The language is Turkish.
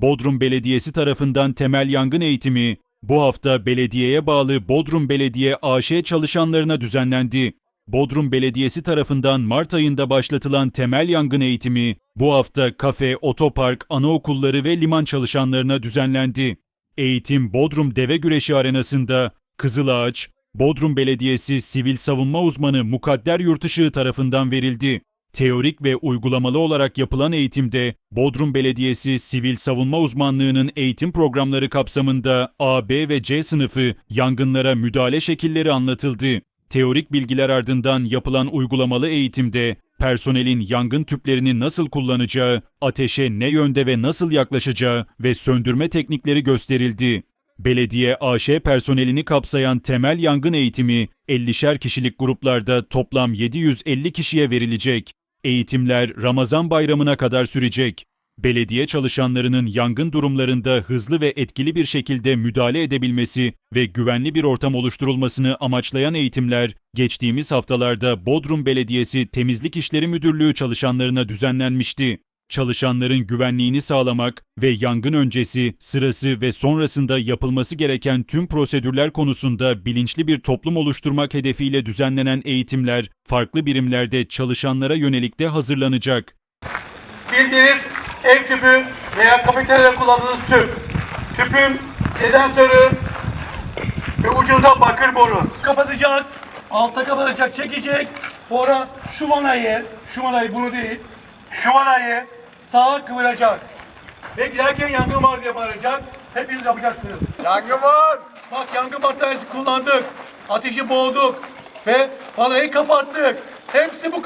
Bodrum Belediyesi tarafından temel yangın eğitimi bu hafta belediyeye bağlı Bodrum Belediye AŞ çalışanlarına düzenlendi. Bodrum Belediyesi tarafından Mart ayında başlatılan temel yangın eğitimi bu hafta kafe, otopark, anaokulları ve liman çalışanlarına düzenlendi. Eğitim Bodrum Deve Güreşi Arenası'nda Kızılağaç, Bodrum Belediyesi Sivil Savunma Uzmanı Mukadder Yurtışığı tarafından verildi. Teorik ve uygulamalı olarak yapılan eğitimde Bodrum Belediyesi Sivil Savunma Uzmanlığı'nın eğitim programları kapsamında A, B ve C sınıfı yangınlara müdahale şekilleri anlatıldı. Teorik bilgiler ardından yapılan uygulamalı eğitimde personelin yangın tüplerini nasıl kullanacağı, ateşe ne yönde ve nasıl yaklaşacağı ve söndürme teknikleri gösterildi. Belediye AŞ personelini kapsayan temel yangın eğitimi 50'şer kişilik gruplarda toplam 750 kişiye verilecek. Eğitimler Ramazan bayramına kadar sürecek. Belediye çalışanlarının yangın durumlarında hızlı ve etkili bir şekilde müdahale edebilmesi ve güvenli bir ortam oluşturulmasını amaçlayan eğitimler geçtiğimiz haftalarda Bodrum Belediyesi Temizlik İşleri Müdürlüğü çalışanlarına düzenlenmişti. Çalışanların güvenliğini sağlamak ve yangın öncesi, sırası ve sonrasında yapılması gereken tüm prosedürler konusunda bilinçli bir toplum oluşturmak hedefiyle düzenlenen eğitimler farklı birimlerde çalışanlara yönelik de hazırlanacak. Bildiğiniz ev tüpü veya kafeteryada kullandığınız tüp. Tüpün edentörü ve ucunda bakır boru. Kapatacak, alta kapatacak, çekecek. Sonra şu vanayı, şu vanayı bunu değil, şu vanayı sağa kıvıracak. Ve giderken yangın var diye bağıracak. Hepiniz yapacaksınız. Yangın var. Bak yangın battaniyesi kullandık. Ateşi boğduk. Ve vanayı kapattık. Hepsi bu.